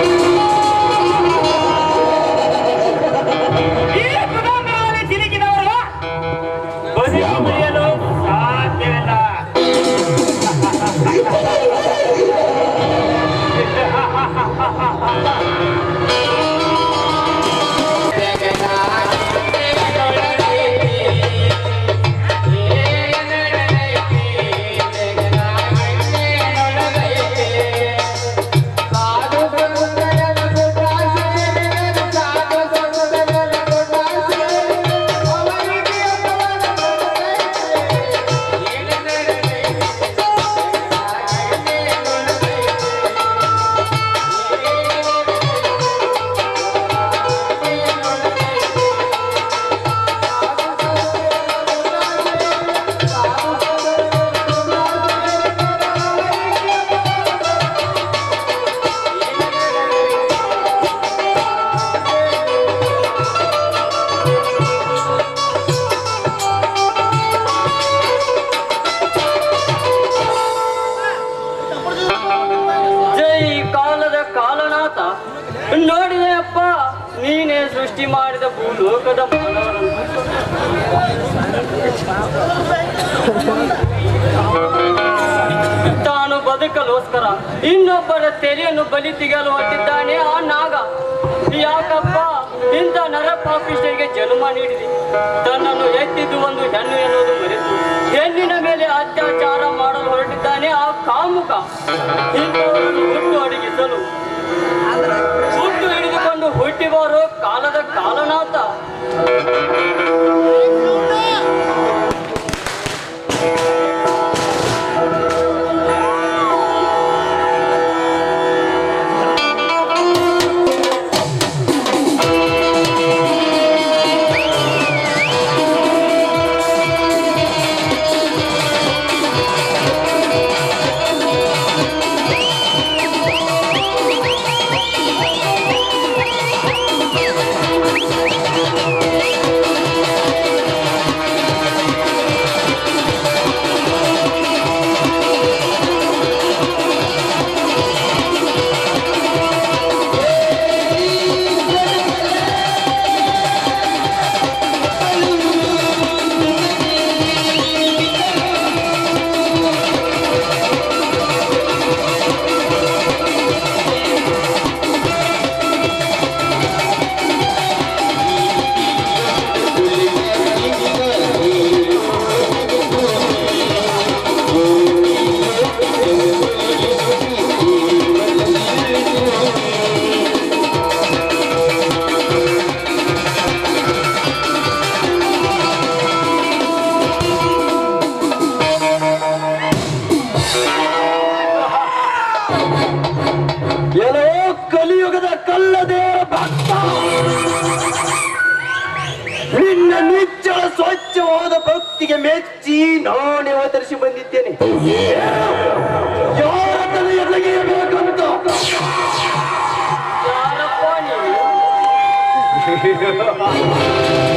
ಈ ನೋಡಿದೆಯಪ್ಪ, ನೀನೇ ಸೃಷ್ಟಿ ಮಾಡಿದ ಭೂಲೋಕದ ತಾನು ಬದುಕಲೋಸ್ಕರ ಇನ್ನೊಬ್ಬರ ತೆರೆಯನ್ನು ಬಲಿ ತೆಗೆಯಲು ಹೊಟ್ಟಿದ್ದಾನೆ ಆ ನಾಗ. ಯಾಕಪ್ಪ, ಇಂಥ ನರಪಾಪಿಷ್ಟರಿಗೆ ಜನ್ಮ ನೀಡಿದೆ ತನ್ನನ್ನು ಎತ್ತಿದ್ದು ಒಂದು ಹೆಣ್ಣು ಎನ್ನುವುದು ಮರೆತು ಹೆಣ್ಣಿನ ಮೇಲೆ ಅತ್ಯಾಚಾರ ಮಾಡಲು ಹೊರಟಿದ್ದಾನೆ ಆ ಕಾಮುಕ. ಇಂಥವರನ್ನು ಹುಟ್ಟು ಅಡಗಿಸಲು ಹುಟ್ಟು ಹಿಡಿದುಕೊಂಡು ಹುಟ್ಟಿ ಬರೋ ಕಾಲದ ಕಾಲನಾಥ. ಏನೋ ನಿನ್ನ ನಿಚ್ಚಳ ಸ್ವಚ್ಛವಾದ ಭಕ್ತಿಗೆ ಮೆಚ್ಚಿ ನಾನೇ ಅವತರಿಸಿ ಬಂದಿದ್ದೇನೆ. ಯಾರ ತಲೆಯ ತೆಗೆಯಬೇಕಂತ ಯಾರಪ್ಪ ನೀವು?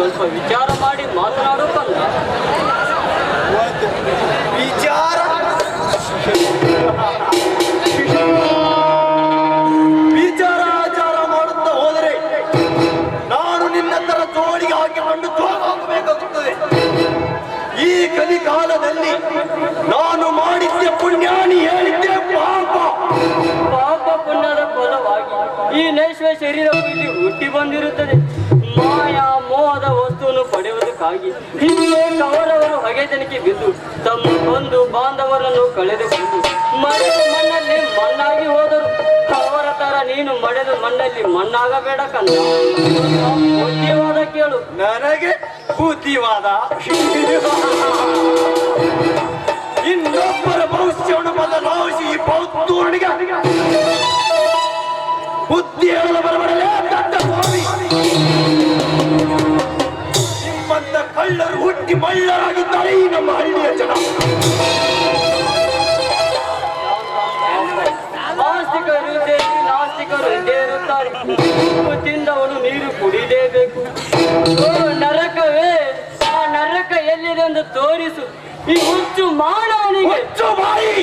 ಸ್ವಲ್ಪ ವಿಚಾರ ಮಾಡಿ ಮಾತನಾಡೋಕಲ್ಲ ಕಂದ ವಿಚಾರ. ವಿಚಾರ ಆಚಾರ ಮಾಡುತ್ತಾ ಹೋದರೆ ನಾನು ನಿನ್ನ ತರ ಜೋಳಿಗೆ ಹಾಕಿಕೊಂಡು ಹೋಗಬೇಕಾಗುತ್ತದೆ ಈ ಕಲಿಕಾಲದಲ್ಲಿ ನಾನು ಮಾಡಿದ್ದೆ ಪುಣ್ಯಾನಿ ಹೇಳಿದ್ದೆ ಪಾಪ. ಪಾಪ ಪುಣ್ಯದ ಫಲವಾಗಿ ಈ ನೈಶ್ವ ಶರೀರವು ಇಲ್ಲಿ ಹುಟ್ಟಿ ಬಂದಿರುತ್ತದೆ. ಪಡೆಯುವುದಕ್ಕಾಗಿ ಹಿಂದೆ ಕವರವರು ಜನಕ್ಕೆ ಬಿದ್ದು ತಮ್ಮ ಬಂಧು ಬಾಂಧವರನ್ನು ಕಳೆದುಕೊಂಡು ಮರೆತು ಮಣ್ಣಲ್ಲಿ ಮಣ್ಣಾಗಿ ಹೋದರು. ಅವರ ತರ ನೀನು ಮಡೆದು ಮಣ್ಣಲ್ಲಿ ಮಣ್ಣಾಗಬೇಡ ಕಂದ ಬುದ್ಧಿವಾದ ಕೇಳು. ನನಗೆ ಬುದ್ಧಿವಾದ? ಇನ್ನೊಬ್ಬರ ಭವಿಷ್ಯವನ್ನು ಈ ಕಳ್ಳರು ಬಳ್ಳರಾಗಿದ್ದಾರೆ ಈ ನಮ್ಮ ಹಳ್ಳಿಯ ಜನ. ನಾಸ್ತಿಕರು ನಾಸ್ತಿಕರು ಇರುತ್ತಾರೆ. ಉಪ್ಪು ತಿಂದವನು ನೀರು ಕುಡಿಲೇಬೇಕು. ಓ ನರಕವೇ ಆ ನರಕ ಎಲ್ಲಿದೆ ಎಂದು ತೋರಿಸು. ಈ ಹುಚ್ಚು ಮಾನವನಿಗೆ. ಹುಚ್ಚು ಬಾಯಿ!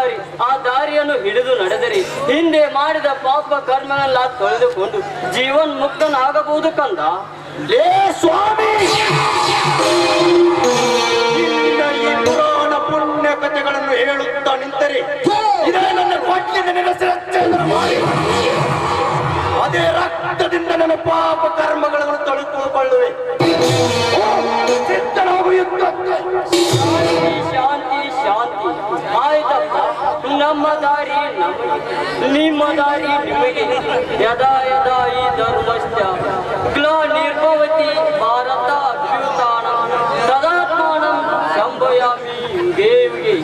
ದಾರಿ ಆ ದಾರಿಯನ್ನು ಹಿಡಿದು ನಡೆದರೆ. ಹಿಂದೆ ಮಾಡಿದ ಪಾಪ ಕರ್ಮನೆಲ್ಲ ತೊಳೆದುಕೊಂಡು ಜೀವನ್ ಮುಕ್ತನಾಗಬಹುದು ಕಂದ? ಲೇ ಸ್ವಾಮಿ! ಪುರಾಣ ಪುಣ್ಯ ಕಥೆಗಳನ್ನು ಹೇಳುತ್ತಾ ನಿಂತರೆ ಇದೇ ನನ್ನ ಕೊಟ್ಟಿನ ಅದೇ ರಕ್ತದಿಂದ ನನ್ನ ಪಾಪ ಕರ್ಮಗಳನ್ನು ತೊಳೆದುಕೊಳ್ಳುವೆ ಶಾಂತಿ ಶಾಂತಿ. ಆಯ್ತಪ್ಪ. ನಮ್ಮ ದಾರಿ ನಮಗೆ ನಿಮ್ಮ ದಾರಿ ನಿಮಗೆ. ಯದಾ ಯದಾ ಈ ಧರ್ಮಶ್ಚ ಗ್ಲಾನಿರ್ಭವತಿ ಭಾರತ ಅಭ್ಯುತಾನ ಸದಾತ್ಮಾನ ಸಂಭಯಾಮಿ ಯುಗೆ ಯುಗೆ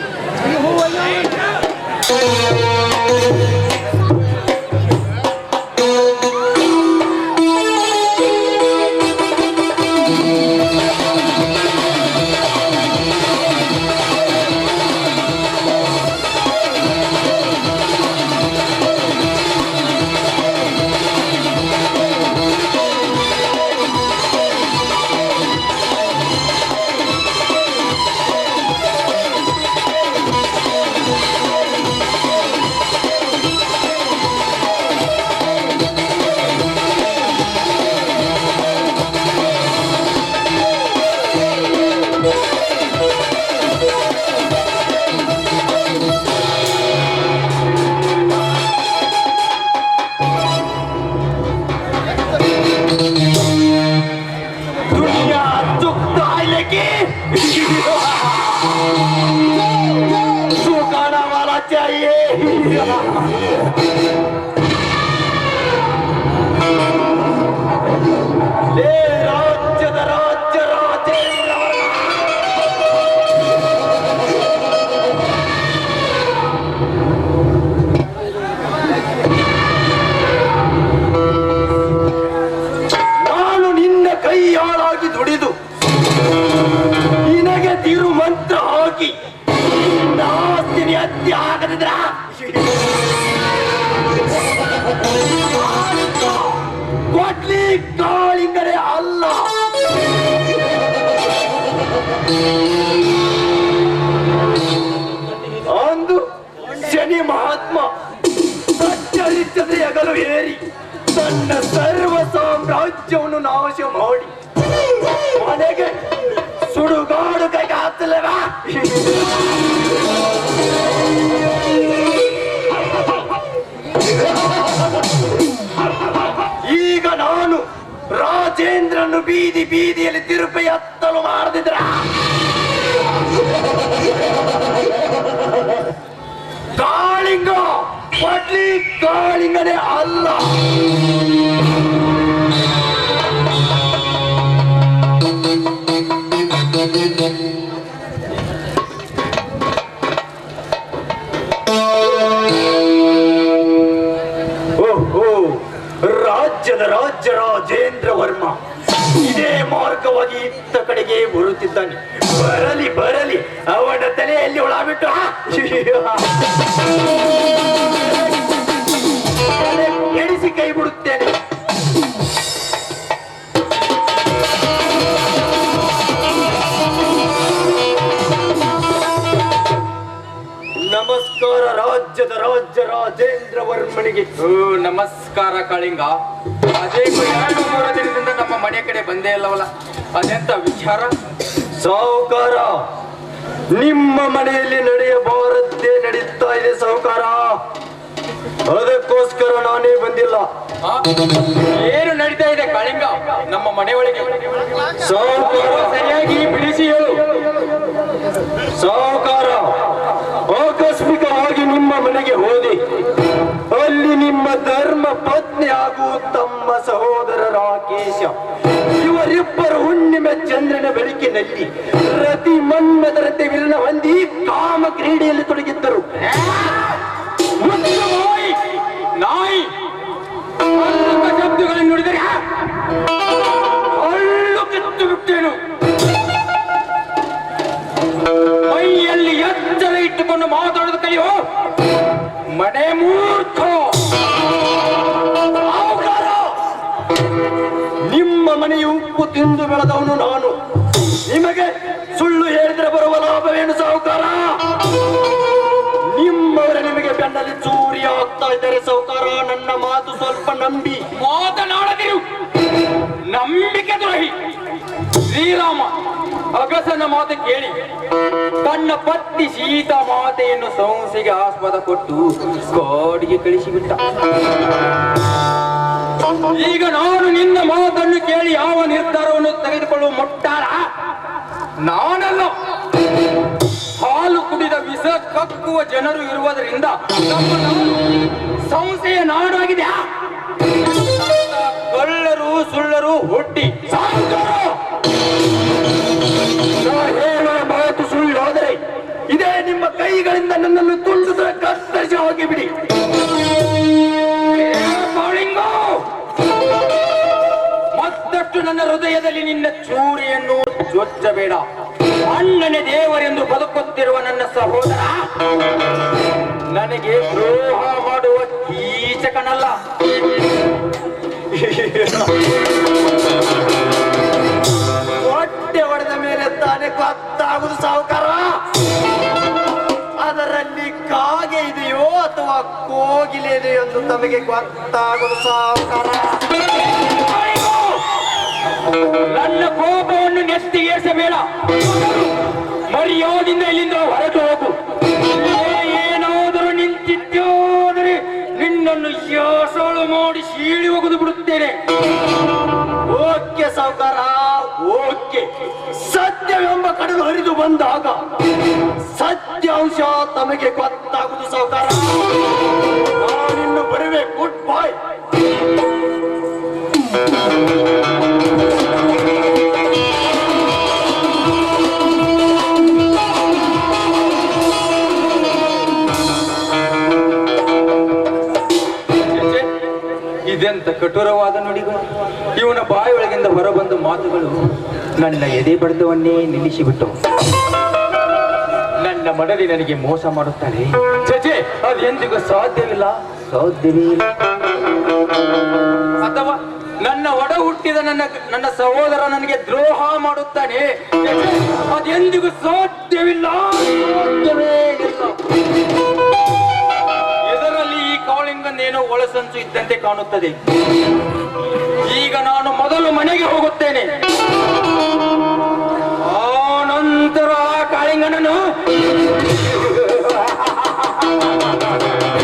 ಸಾಮ್ರಾಜ್ಯವನ್ನು ನಾಶ ಮಾಡಿ ಮನೆಗೆ ಸುಡುಗಾಡು ಕೈ ಹಾಕಲವಾ ಈಗ ನಾನು ರಾಜೇಂದ್ರನು ಬೀದಿ ಬೀದಿಯಲ್ಲಿ ತಿರುಪಿ ಹತ್ತಲು ಮಾಡದಿದ್ರ? ಕಾಳಿಂಗ ಪಡ್ಲಿ ಕಾಳಿಂಗನೇ ಅಲ್ಲ. ನಮಸ್ಕಾರ ರಾಜ್ಯದ ರಾಜ್ಯ ರಾಜೇಂದ್ರ ವರ್ಮನಿಗೆ. ನಮಸ್ಕಾರ ಕಳಿಂಗ. ಅದೇ ಎರಡು ಮೂರು ದಿನದಿಂದ ನಮ್ಮ ಮನೆ ಕಡೆ ಬಂದೇ ಇಲ್ಲವಲ್ಲ? ಅದೆಂತ ವಿಚಾರ? ಸಾಹುಕಾರ ನಿಮ್ಮ ಮನೆಯಲ್ಲಿ ನಡೆಯಬಾರದ್ದೇ ನಡೀತಾ ಇದೆ ಸಾಹುಕಾರ ಆ? ಏನು ನಡೀತಾ ಇದೆ ಕಾಳಿಂಗ? ನಮ್ಮ ಮನೆಯೊಳಗೆ ಸಹಕಾರ ಸರಿಯಾಗಿ ಬಿಡಿಸಿ ಹೇಳು. ಸಾಹುಕಾರ ಆಕಸ್ಮಿಕವಾಗಿ ನಿಮ್ಮ ಮನೆಗೆ ಹೋದಿ. ಅಲ್ಲಿ ನಿಮ್ಮ ಧರ್ಮ ಪತ್ನಿ ಹಾಗೂ ತಮ್ಮ ಸಹೋದರ ರಾಕೇಶ. ಇವರಿಬ್ಬರು ಹುಣ್ಣಿಮೆ ಚಂದ್ರನ ಬೆಳಕಿನಲ್ಲಿ ಪ್ರತಿ ಮನ್ಮದರತೆ ವಿಲನ ಹೊಂದಿ ಕಾಮ ಕ್ರೀಡೆಯಲ್ಲಿ ತೊಡಗಿದ್ದರು ತಿಂದು ಬೆಳೆದವನು ನಾನು. ನಿಮಗೆ ಸುಳ್ಳು ಹೇಳಿದ್ರೆ ಬರುವ ಲಾಭವೇನು ಸಾಹುಕಾರ? ನಿಮ್ಮವರ ನಿಮಗೆ ಬೆನ್ನಲ್ಲಿ ಚೂರಿ ಆಗ್ತಾ ಇದ್ದಾರೆ ಸಾಹುಕಾರ, ನನ್ನ ಮಾತು ಸ್ವಲ್ಪ ನಂಬಿ. ಮಾತನಾಡದಿರು. ನಂಬಿಕೆ ದ್ರೋಹಿ. ಶ್ರೀರಾಮ, ಅಗಸನ ಮಾತು ಕೇಳಿ. ತನ್ನ ಪತ್ನಿ ಸೀತಾ ಮಾತೆಯನ್ನು ಸಂಸೆಗೆ ಆಸ್ಪದ ಕೊಟ್ಟು ಕಾಡಿಗೆ ಕಳಿಸಿಬಿಟ್ಟ. ನಾನಲ್ಲ. ಹಾಲು ಕುಡಿದ ವಿಷ ಕಕ್ಕುವ ಜನರು ಇರುವುದರಿಂದ ನಮ್ಮ ಸಂಸ್ಥೆಯ ನಾಡಾಗಿದೆ. ಕಳ್ಳರು, ಸುಳ್ಳರು ಹುಟ್ಟಿ. ಹೇಳುವ ಮಾತು ಸುಳ್ಳಾದರೆ ಇದೇ ನಿಮ್ಮ ಕೈಗಳಿಂದ ನನ್ನನ್ನು ತುಂಡು ಕತ್ತರಿಸಿ ಹೋಗಿಬಿಡಿ. ಮತ್ತಷ್ಟು ನನ್ನ ಹೃದಯದಲ್ಲಿ ನಿನ್ನ ಚೂರಿಯನ್ನು ಜೊಚ್ಚಬೇಡ ಅಣ್ಣನೇ ದೇವರೆಂದು ಬದುಕುತ್ತಿರುವ ನನ್ನ ಸಹೋದರ, ನನಗೆ ದ್ರೋಹ ಮಾಡುವ ಕೀಚಕನಲ್ಲ. ಹೊಟ್ಟೆ ಹೊಡೆದ ಮೇಲೆ ತಾನೇ ಕತ್ತಾಗುದು ಸಾವುಕಾರ. ಅದರಲ್ಲಿ ಕಾಗೆ ಇದೆಯೋ ಅಥವಾ ಕೋಗಿಲೆ ಇದೆಯೋ ಎಂದು ತಮಗೆ ಗೊತ್ತಾಗುದು ಸಾಹುಕಾರ ನನ್ನ ಕೋಪವನ್ನು ನೆತ್ತಿಗೇರಿಸಬೇಡ ಮರ್ಯಾದಿಂದ ಇಲ್ಲಿಂದ ಹೊರಟು ಹೋಗು. ಏನಾದರೂ ನಿಂತಿದ್ದೋದರೆ ನಿನ್ನನ್ನು ಯಾಸೋಳು ಮಾಡಿ ಶೀಳಿ ಒಗೆದು ಬಿಡುತ್ತೇನೆ. ಓಕೆ ಸಾವುಕಾರ, ಓಕೆ. ಸತ್ಯವೆಂಬ ಕಡಲು ಹರಿದು ಬಂದಾಗ ಸತ್ಯಾಂಶ ತಮಗೆ ಗೊತ್ತಾಗುದು ಸಾವುಕಾರ. ನಾನಿನ್ನು ಬರುವೆ ಗುಡ್ ಬಾಯ್ ಇದೆಂತ ಕಠೋರವಾದ ನುಡಿಗ. ಇವನ ಬಾಯಿಯೊಳಗಿಂದ ಹೊರಬಂದ ಮಾತುಗಳು ನನ್ನ ಎದೆ ಬಡಿತವನ್ನೇ ನಿಲ್ಲಿಸಿಬಿಟ್ಟು ನನ್ನ ಮಡಲಿ ನನಗೆ ಮೋಸ ಮಾಡುತ್ತಾಳೆ. ಚಚೆ ಅದೆಂದಿಗೂ ಸಾಧ್ಯವಿಲ್ಲ. ಸಾಧ್ಯವೇ ಇಲ್ಲ. ಅಥವಾ ನನ್ನ ಒಡ ಹುಟ್ಟಿದ ನನ್ನ ನನ್ನ ಸಹೋದರ ನನಗೆ ದ್ರೋಹ ಮಾಡುತ್ತಾನೆ. ಅದು ಅದೆಂದಿಗೂ ಸಾಧ್ಯವಿಲ್ಲ. ಸಾಧ್ಯವೇ ಒಳಸಂಚು ಇದ್ದಂತೆ ಕಾಣುತ್ತದೆ. ಈಗ ನಾನು ಮೊದಲು ಮನೆಗೆ ಹೋಗುತ್ತೇನೆ. ಆನಂತರ ಕಾಳಿಂಗನನ್ನು